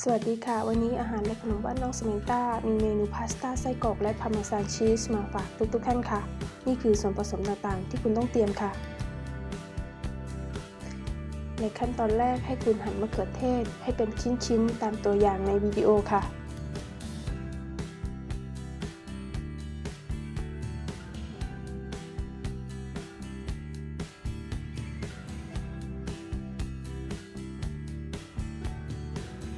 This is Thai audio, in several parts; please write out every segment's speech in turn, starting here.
สวัสดีค่ะ วันนี้อาหารและขนมบ้านน้องสเมนต้า มีเมนูพาสต้าไส้กรอกและพาร์เมซานชีสมาฝากทุกๆท่านค่ะ นี่คือส่วนผสมต่างๆ ที่คุณต้องเตรียมค่ะ ในขั้นตอนแรกให้คุณหั่นมะเขือเทศให้เป็นชิ้นๆ ตามตัวอย่างในวิดีโอค่ะ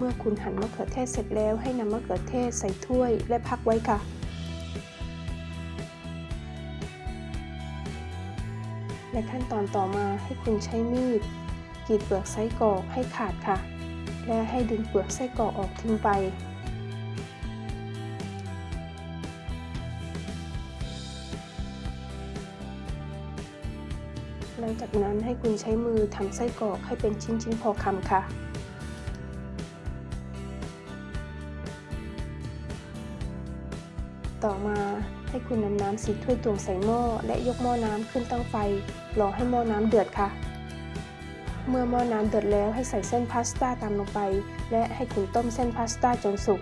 มื่อคุณหั่นมะเขือเทศเสร็จแล้วให้นำมะเขือเทศใส่ถ้วยและพักไว้ค่ะ และขั้นตอนต่อมาให้คุณใช้มีดกรีดเปลือกไส้กรอกให้ขาดค่ะ และให้ดึงเปลือกไส้กรอกออกทิ้งไปหลังจากนั้นให้คุณใช้มือทำไส้กรอกให้เป็นชิ้นๆพอคำค่ะ ต่อมาให้คุณนำน้ำสีถ้วยตวงใส่หม้อและยกหม้อน้ำขึ้นตั้งไฟ รอให้หม้อน้ำเดือดค่ะ เมื่อหม้อน้ำเดือดแล้วให้ใส่เส้นพาสต้าตามลงไป และให้คุณต้มเส้นพาสต้าจนสุก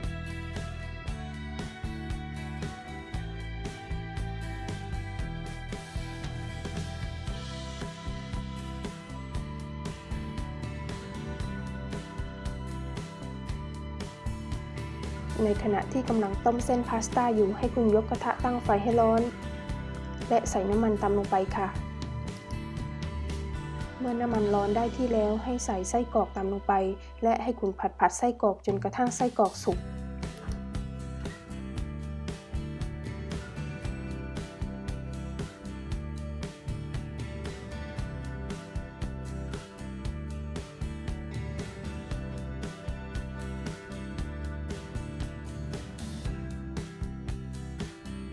ในขณะที่กำลังต้มเส้นพาสต้าอยู่ให้คุณยกกระทะตั้งไฟให้ร้อน และใส่น้ำมันตามลงไปค่ะ เมื่อน้ำมันร้อนได้ที่แล้วให้ใส่ไส้กรอกตามลงไป และให้คุณผัดผัดไส้กรอกจนกระทั่งไส้กรอกสุก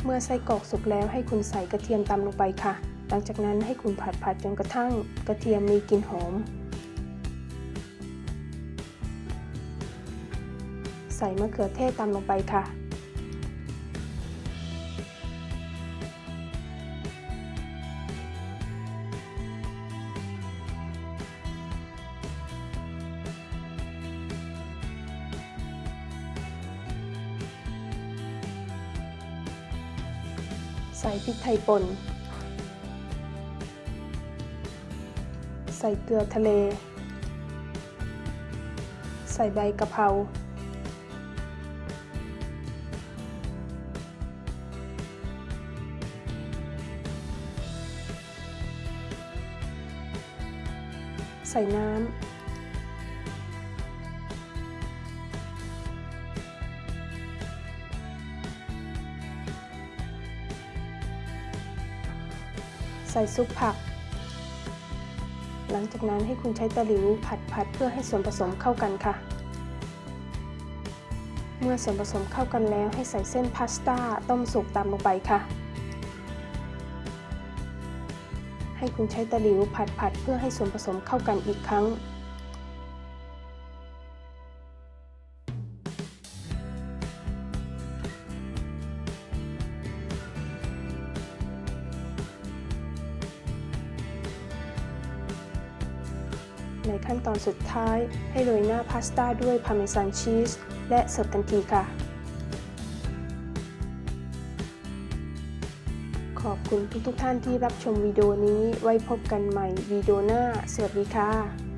เมื่อไส้กรอกสุกแล้วให้คุณใส่กระเทียมตำลงไปค่ะ หลังจากนั้นให้คุณผัดผัดจนกระทั่งกระเทียมมีกลิ่นหอม ใส่มะเขือเทศตำลงไปค่ะ ใส่พริกไทยป่น ใส่เกลือทะเล ใส่ใบกะเพรา ใส่น้ำ ใส่ซุปผัก หลังจากนั้นให้คุณใช้ตะหลิวผัดผัดเพื่อให้ส่วนผสมเข้ากันค่ะ เมื่อส่วนผสมเข้ากันแล้วให้ใส่เส้นพาสต้าต้มสุกตามลงไปค่ะ ให้คุณใช้ตะหลิวผัดผัดเพื่อให้ส่วนผสมเข้ากันอีกครั้ง ในขั้นตอนสุดท้าย ให้โรยหน้าพาสต้าด้วยพาร์เมซานชีสและเสิร์ฟทันทีค่ะ ขอบคุณทุกๆท่านที่รับชมวิดีโอนี้ไว้พบกันใหม่วิดีโอหน้าสวัสดีค่ะ